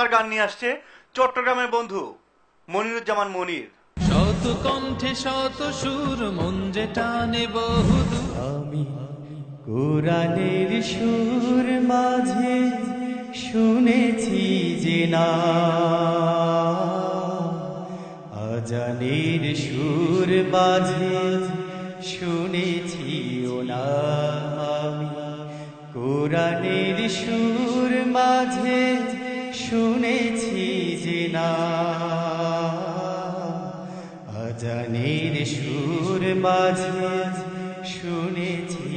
তার গান নিয়ে আসছে চট্টগ্রামের বন্ধু মনিরুজ্জামান মনির। শত কণ্ঠে শত সুর মন যে টানে বহুদূর। আমি কোরআনের সুর মাঝে শুনেছি যে না। আজানের সুর মাঝে শুনেছি ও না। আমি কোরআনের সুর মাঝে শুনেছি যে না। আজানের সুর মাঝে শুনেছি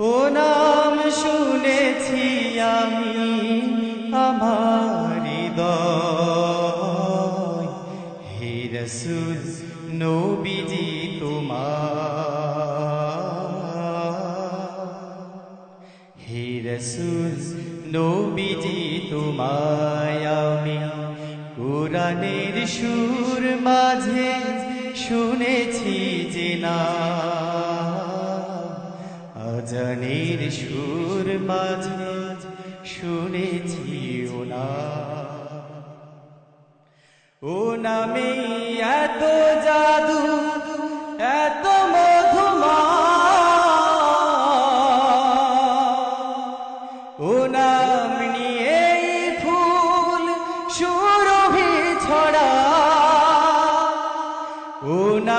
ও নাম শুনেছি আমি আমার হৃদয়। হে রসুল, নবীজি তোমার রসুল নবীজি তোমায় আমি। কোরআনের সুর মাঝে শুনেছি যে না। আজানের সুর মাঝে শুনেছি ও না। ও নামে এত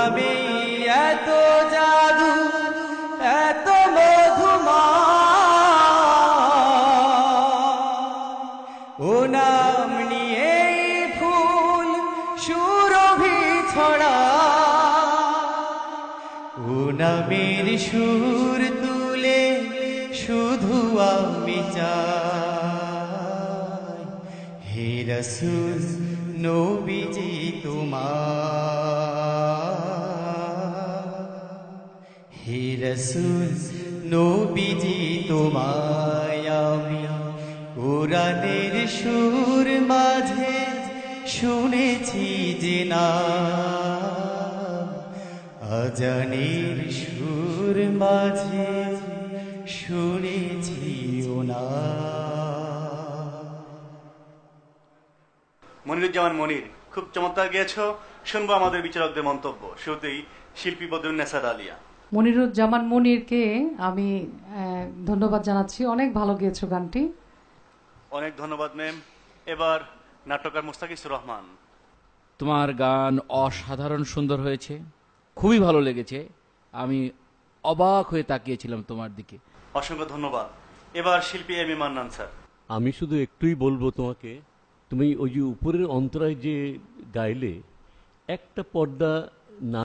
নামে এত জাদু, এত মধুমা ও নাম নিয়ে ফুল সুরভি ছড়া। ও নামের সুর তুলে শুধু আমি চাই হে রসুল নবীজি তোমার। হে রসুল নবীজি তোমায় আমি কোরআনের সুর মাঝে শুনেছি যে না। আজানের সুর মাঝে শুনেছি ও মনিরুজ্জামান মনির খুব চমৎকার গেয়েছো। শুনব আমাদের বিচারকদের মন্তব্য। শুরুতেই শিল্পী বদরুন্নেসার আলিয়া। মনিরুজ্জামান মনিরকে আমি ধন্যবাদ জানাচ্ছি। অনেক ভালো গেয়েছো গানটি। অনেক ধন্যবাদ ম্যাম। এবার নাট্যকার মুস্তাকিসুর রহমান। তোমার গান অসাধারণ সুন্দর হয়েছে খুবই ভালো লেগেছে। আমি অবাক হয়ে তাকিয়েছিলাম তোমার দিকে। অসংখ্য ধন্যবাদ। এবার শিল্পী এম এ মান্নান স্যার। আমি শুধু একটুই বলব তোমাকে তুমি ওই যে উপরের অন্তরায় যে গাইলে একটা পর্দা না